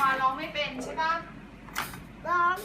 วาร้องไม่เป็นใช่ปะ ร้อง